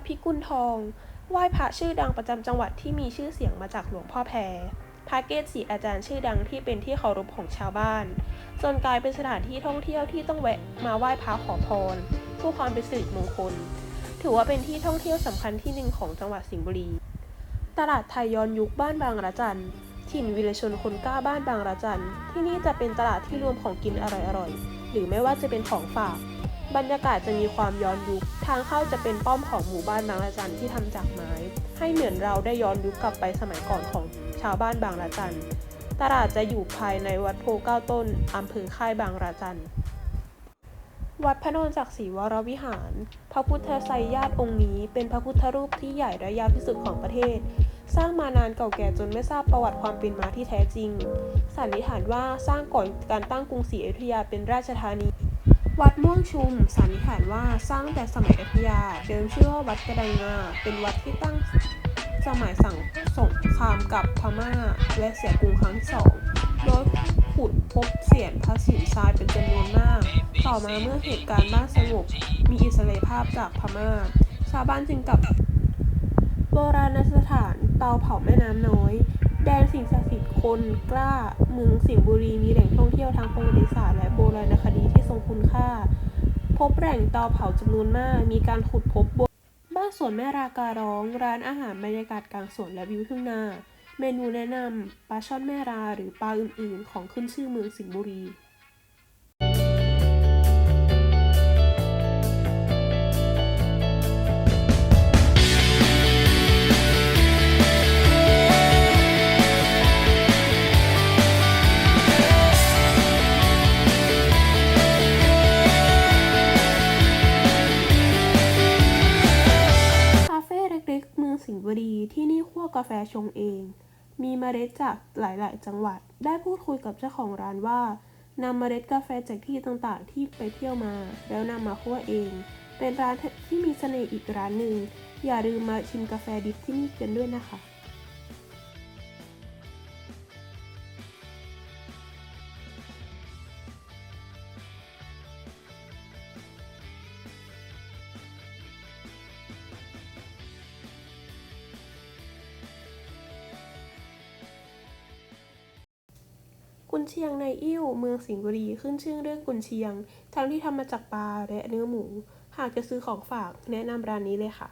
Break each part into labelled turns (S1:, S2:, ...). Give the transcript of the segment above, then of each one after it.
S1: ดพิกุลทอง ไหว้พระชื่อดังประจำจังหวัดที่มีชื่อเสียงมาจากหลวงพ่อแพรพระเกศสีอาจารย์ชื่อดังที่เป็นที่เคารพของชาวบ้าน จนกลายเป็นสถานที่ท่องเที่ยวที่ต้องแวะมาไหว้พระขอพรเพื่อความเป็นสิริมงคล ถือว่าเป็นที่ท่องเที่ยวสำคัญที่หนึ่งของจังหวัดสิงห์บุรี ตลาดไทยย้อนยุคบ้านบางระจันถิ่นวีรชนคนกล้าบ้านบางระจันที่นี่จะเป็นตลาดที่รวมของกินอร่อยๆหรือไม่ว่าจะเป็นของฝาก บรรยากาศจะมีความย้อนยุค ทางเข้าจะเป็นป้อมของหมู่บ้านบางระจันที่ทำจากไม้ ให้เหมือนเราได้ย้อนยุคกลับไปสมัยก่อนของชาวบ้านบางระจัน ตลาดจะอยู่ภายในวัดโพเก้าต้นอำเภอค่ายบางระจัน วัดพระนอนจักดิ์ศรีวรวิหาร พระพุทธไสยาตองค์นี้ เป็นพระพุทธรูปที่ใหญ่และยาวที่สุดของประเทศ สร้างมานานเก่าแก่จนไม่ทราบประวัติความเป็นมาที่แท้จริง สันนิษฐานว่าสร้างก่อนการตั้งกรุงศรีอยุธยาเป็นราชธานี วัดม่วงชุมสันนิษฐานว่าสร้างแต่สมัยอยุธยา เดิมชื่อว่าวัดกระดังงาเป็นวัดที่ตั้งสมัยสั่งสงครามกับพม่าและเสียกรุงครั้งที่สองโดยขุดพบเสียนพระสินทรายเป็นจำนวนมาก ต่อมาเมื่อเหตุการณ์บ้านสงบมีอิสระภาพจากพม่า ชาวบ้านจึงกลับ โบราณสถานเตาเผาแม่น้ำน้อย แดนสิ่งศักดิ์สิทธิ์คนกล้าเมืองสิงห์บุรีมีแหล่งท่องเที่ยวทางประวัติศาสตร์และโบราณคดีที่ทรงคุณค่า พบแหล่งเตาเผาจำนวนมาก มีการขุดพบบบ้านสวนแม่ราการ้อง ร้านอาหารบรรยากาศกลางสวนและวิวทุ่งนา เมนูแนะนำปลาช่อนแม่ราหรือปลาอื่นๆ ของขึ้นชื่อเมืองสิงห์บุรีาแฟชงเอง มีเมล็ดจากหลาย ๆ จังหวัด ได้พูดคุยกับเจ้าของร้านว่านำเมล็ดกาแฟจากที่ต่างๆ ที่ไปเที่ยวมา แล้วนำมาคั่วเอง เป็นร้านที่มีเสน่ห์อีกร้านหนึ่ง อย่าลืมมาชิมกาแฟดิบที่นี่กันด้วยนะคะ กุนเชียงในอิ่วเมืองสิงห์บุรีขึ้นชื่อเรื่องกุนเชียง ทั้งที่ทำมาจากปลาและเนื้อหมู หากจะซื้อของฝากแนะนำร้านนี้เลยค่ะ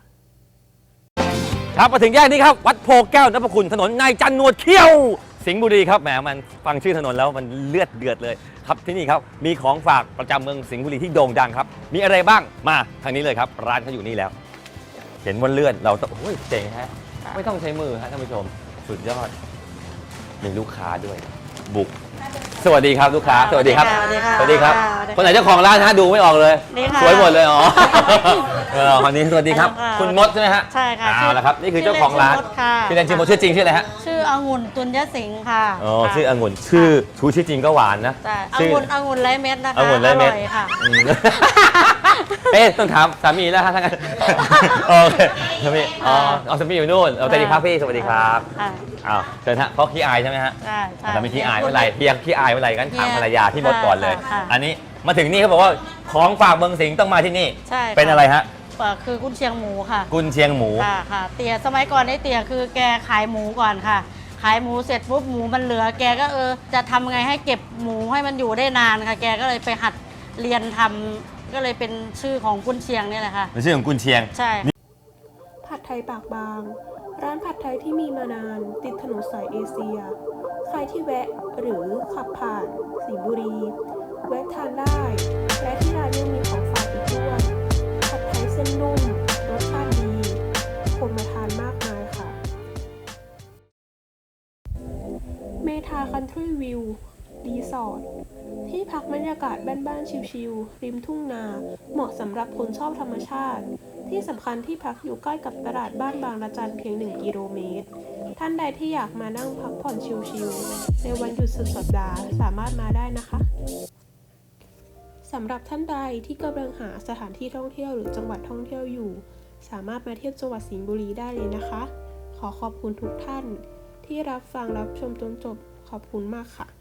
S2: ครับมาถึงแยกนี้ครับ วัดโพแก้วนพคุณถนนนายจันนวดเขี้ยว สิงห์บุรีครับแหมมันฟังชื่อถนนแล้วมันเลือดเดือดเลย ครับที่นี่ครับมีของฝากประจำเมืองสิงห์บุรีที่โด่งดังครับ มีอะไรบ้างมาทางนี้เลยครับ ร้านเขาอยู่นี่แล้ว เห็นว่าเลื่อนเราต้องโอ้ยเจ๋งฮะไม่ต้องใช้มือฮะท่านผู้ชมสุดยอด มีลูกค้าด้วย บุก สวัสดีครับลูกค้า สวัสดีครับ
S3: สวัสดีค่ะ
S2: สวัสดีครับ
S3: สวัสดีค่ะ
S2: คนไหนเจ้าของร้านฮะดูไม่ออกเลย
S3: นี่ค่ะ
S2: สวยหมดเลย อ๋อ เออคนนี้สวัสดีครับ
S3: ค่ะ
S2: คุณมดใช่ไหมฮะ
S3: ใช่ค่ะ
S2: เอาละครับนี่คือเจ้าของร้าน
S3: ชื่อเล่นชื่อมดค่ะ
S2: พี่แดนชื่อมดชื่อจริงชื่ออะไรฮะ
S3: ชื่อองุ่นตุนยสิงห์ค่ะ
S2: อ๋อ
S3: ค่ะ
S2: ชื่อองุ่นชื่อชูชื่อจริงก็หวานนะ
S3: ใช่อ
S2: ชื่อ
S3: งุ่นองุ่นไร้เม็ดนะคะ
S2: องุ่นไร้เม็ด
S3: อร่อยค่ะ
S2: อืมเอ๊ะต้องถามสามีแล้วฮะทั้างนั้นโอเคสามีอ๋อเอาสามีอยู่นู่นเอาสวัสดีครับพี่สวัสดีครับ
S3: ค่ะ
S2: อ้าวเชิญฮะเพราะขี้อายใช่ไหมฮะ
S3: ใช่ใช่
S2: สามีขี้อายไม่เป็นไรเพียงขี้อายไม่เป็นไรกันถามภรรยาที่มดก่อนเลย
S3: ค่ะ
S2: อันนี้มาถึงนี่เขาบอกว่าของฝากเมืองสิงห์ต้องมาที่นี่
S3: ใช่ค่
S2: เป็นอะไรฮะ
S3: เอ่อคือกุนเชียงหมูค่ะ
S2: กุนเชียงหมู
S3: ค่ะค่ะ เตี๋ยสมัยก่อนไอ้เตี๋ยคือแกขายหมูก่อนค่ะ ขายหมูเสร็จปุ๊บหมูมันเหลือ แกก็เออจะทำไงให้เก็บหมูให้มันอยู่ได้นานค่ะ แกก็เลยไปหัดเรียนทำก็เลยเป็นชื่อของกุนเชียงเนี่ยแหละค่ะ
S2: เป็นชื่อของกุนเชียง
S3: ใช่
S1: ผัดไทยปากบาง ร้านผัดไทยที่มีมานาน ติดถนนสายเอเชีย ใครที่แวะหรือขับผ่านสิงห์บุรี แวะทานได้ และที่ร้านยังมี ทาคันทรีวิวรีสอร์ทที่พักบรรยากาศบ้านๆชิลๆ ริมทุ่งนา เหมาะสำหรับคนชอบธรรมชาติ ที่สำคัญที่พักอยู่ใกล้กับตลาดบ้านบางระจันเพียง 1 กิโลเมตร ท่านใดที่อยากมานั่งพักผ่อนชิลๆ ในวันหยุดสุดสัปดาห์สามารถมาได้นะคะสำหรับท่านใดที่กำลังหาสถานที่ท่องเที่ยวหรือจังหวัดท่องเที่ยวอยู่ สามารถมาเที่ยวจังหวัดสิงห์บุรีได้เลยนะคะ ขอขอบคุณทุกท่านที่รับฟังรับชมจนจบ ขอบคุณมากค่ะ